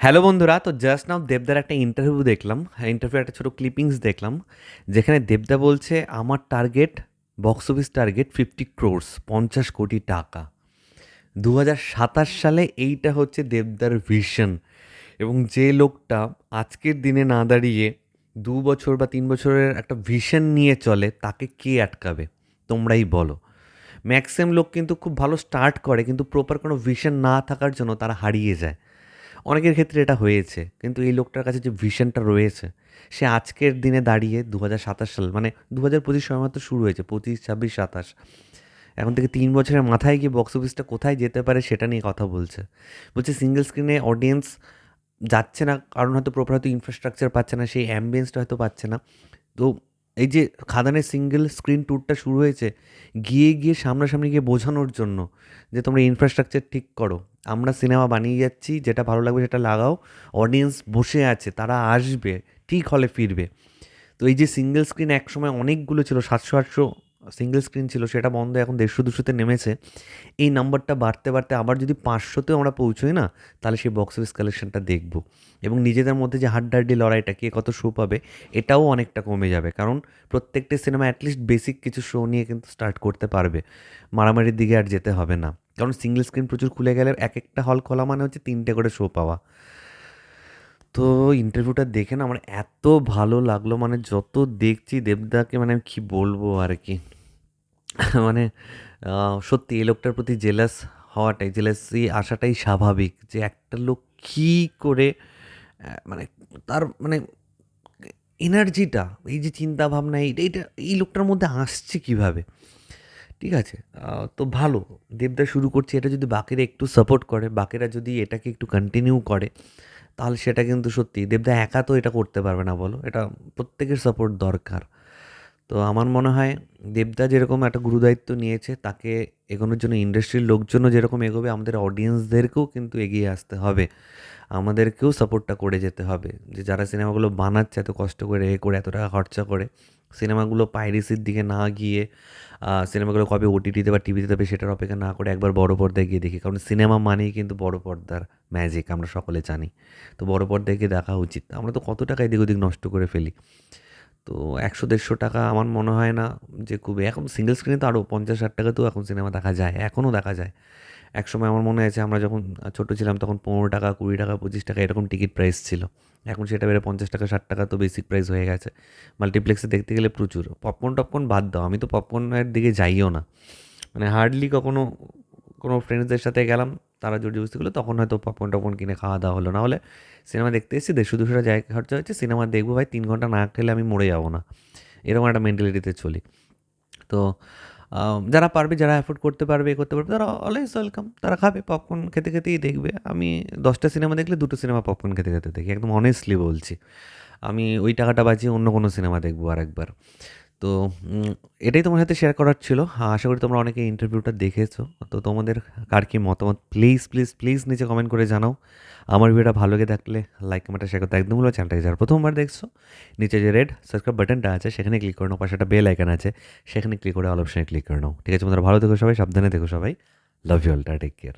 Hello বন্ধুরা, তো just now দেবদার একটা ইন্টারভিউ দেখলাম ইন্টারভিউ একটা ছোটো ক্লিপিংস দেখলাম, যেখানে দেবদা বলছে, আমার target box office target fifty crores পঞ্চাশ কোটি টাকা। দু সাতাশ সালে এইটা হচ্ছে দেবদার ভিশন এবং যে লোকটা আজকের দিনে না দাঁড়িয়ে দু বছর বা তিন বছরের একটা ভিশন নিয়ে চলে, তাকে কে আটকাবে? তোমরাই বলো। ম্যাক্সিমাম লোক কিন্তু খুব ভালো স্টার্ট করে, কিন্তু প্রপার কোনো ভিশন না থাকার জন্য তারা হারিয়ে যায়। অনেকের ক্ষেত্রে এটা হয়েছে, কিন্তু এই লোকটার কাছে যে ভিশনটা রয়েছে, সে আজকের দিনে দাঁড়িয়ে দু হাজার সাতাশ সাল মানে দু হাজার পঁচিশ সময় মাত্র শুরু হয়েছে, পঁচিশ, ছাব্বিশ, সাতাশ। এখন থেকে তিন বছরের মাথায় গিয়ে বক্স অফিসটা কোথায় যেতে পারে সেটা নিয়ে কথা বলছে। বলছে সিঙ্গেল স্ক্রিনে অডিয়েন্স যাচ্ছে না, কারণ হয়তো প্রপার হয়তো ইনফ্রাস্ট্রাকচার পাচ্ছে না, সেই অ্যাম্বিয়েন্সটা হয়তো পাচ্ছে না। তো এই যে খাদানের সিঙ্গেল স্ক্রিন ট্যুরটা শুরু হয়েছে, গিয়ে গিয়ে সামনাসামনি গিয়ে বোঝানোর জন্য যে তোমরা ইনফ্রাস্ট্রাকচার ঠিক করো। আমরা সিনেমা বানিয়ে যাচ্ছি, যেটা ভালো লাগবে সেটা লাগাও অডিয়েন্স বসে আছে, তারা আসবে, ঠিক হলে ফিরবে। তো এই যে সিঙ্গেল স্ক্রিন একসময় অনেকগুলো ছিল, সাতশো আটশো সিঙ্গেল স্ক্রিন ছিল, সেটা বন্ধ, এখন দেড়শো, দুশোতে নেমেছে। এই নাম্বারটা বাড়তে বাড়তে আবার যদি পাঁচশোতেও আমরা পৌঁছোই না, তাহলে সেই বক্স অফিস কালেকশনটা দেখব। এবং নিজেদের মধ্যে যে হাড্ডাহাড্ডি লড়াইটা, কে কত শো পাবে, এটাও অনেকটা কমে যাবে। কারণ প্রত্যেকটি সিনেমা অ্যাটলিস্ট বেসিক কিছু শো নিয়ে কিন্তু স্টার্ট করতে পারবে। মারামারির দিকে আর যেতে হবে না। কারণ সিঙ্গেল স্ক্রিন প্রচুর খুলে গেলে এক একটা হল খোলা মানে হচ্ছে তিনটে করে শো পাওয়া। ইন্টারভিউটা দেখে না আমার এত ভালো লাগল মানে যত দেখছি দেবদাকে মানে আমি কী বলব আর কি। মানে সত্যি এই লোকটার প্রতি জেলাস হওয়াটাই জেলাসি আসাটাই স্বাভাবিক যে একটা লোক কী করে মানে তার মানে এনার্জিটা এই যে চিন্তা ভাবনা এইটা এইটা, এই লোকটার মধ্যে আসছে কীভাবে? ঠিক আছে তো ভালো, দেবদা শুরু করছে, এটা যদি বাকিরা একটু সাপোর্ট করে, বাকিরা যদি এটাকে একটু কন্টিনিউ করে তাহলে সেটা কিন্তু সত্যি। দেবদা, একা তো এটা করতে পারবে না বলো। এটা প্রত্যেকের সাপোর্ট দরকার। তো আমার মনে হয় দেবদা যেরকম একটা গুরুদায়িত্ব নিয়েছে, তাকে এগোনোর জন্য ইন্ডাস্ট্রির লোকজনও যেরকম এগোবে, আমাদের অডিয়েন্সদেরকেও কিন্তু এগিয়ে আসতে হবে। আমাদেরকেও সাপোর্টটা করে যেতে হবে। যে যারা সিনেমাগুলো বানাচ্ছে, এত কষ্ট করে, এ করে, এত টাকা খরচা করে সিনেমাগুলো পাইরেসির দিকে না গিয়ে সিনেমাগুলো কবে ওটিটিতে বা টিভিতে দেবে সেটার অপেক্ষা না করে একবার বড় পর্দায় গিয়ে দেখি। কারণ সিনেমা মানেই কিন্তু বড় পর্দার ম্যাজিক আমরা সকলে জানি। তো বড় পর্দায় গিয়ে দেখা উচিত। আমরা তো কত টাকা এদিক ওদিক নষ্ট করে ফেলি। তো একশো দেড়শো টাকা আমার মনে হয় না যে খুবই এখন সিঙ্গেল স্ক্রিনে তো আরও পঞ্চাশ ষাট টাকাতেও এখন সিনেমা দেখা যায়, এখনও দেখা যায়। এক সময় আমার মনে আছে আমরা যখন ছোটো ছিলাম তখন পনেরো টাকা, কুড়ি টাকা, পঁচিশ টাকা এরকম টিকিট প্রাইস ছিল। এখন সেটা বেড়ে পঞ্চাশ টাকা, ষাট টাকা তো বেসিক প্রাইস হয়ে গেছে। মাল্টিপ্লেক্সে দেখতে গেলে প্রচুর। পপকর্ন টপকর্ন বাদ দাও, আমি তো পপকর্নের দিকে যাইও না। মানে হার্ডলি কখনো কোনো ফ্রেন্ডসদের সাথে গেলাম, তারা জড়িয়ে বুঝতে গেলো তখন হয়তো পপকর্ন টপকর্ন কিনে খাওয়া দাওয়া হলো। না হলে সিনেমা দেখতে এসেছি, দেড়শো, দুশো জায়গা খরচা হচ্ছে সিনেমা দেখব ভাই, তিন ঘণ্টা না খেলে আমি মরে যাব না। এরকম একটা মেন্টালিটিতে চলি। তো যারা পারবে, যারা অ্যাফোর্ড করতে পারবে, এ করতে পারবে, তারা অলওয়েজ ওয়েলকাম তারা খাবে পপকর্ন খেতে খেতেই দেখবে। আমি দশটা সিনেমা দেখলে দুটো সিনেমা পপকর্ন খেতে খেতে দেখি। একদম অনেস্টলি বলছি। আমি ওই টাকাটা বাজিয়ে অন্য কোনো সিনেমা দেখব আরেকবার। তো এটাই তোমার সাথে শেয়ার করার ছিল। আশা করি তোমরা অনেকে ইন্টারভিউটা দেখেছ। তো তোমাদের কার কি মতামত? প্লিজ প্লিজ প্লিজ নিচে কমেন্ট করে জানাও। আমার ভিডিওটা ভালো লেগে থাকলে লাইক কমেন্টটা শেয়ার করতে একদম হলো চ্যানেলটাকে যারা প্রথমবার দেখছ, নিচে যে রেড সাবস্ক্রাইব বাটনটা আছে, সেখানে ক্লিক করে নাও। পাশে একটা বেল আইকন আছে, সেখানে ক্লিক করে অল অপশনে ক্লিক করে নাও। ঠিক আছে তোমরা ভালো থেকো সবাই, সাবধানে থেকো সবাই। Love you all take care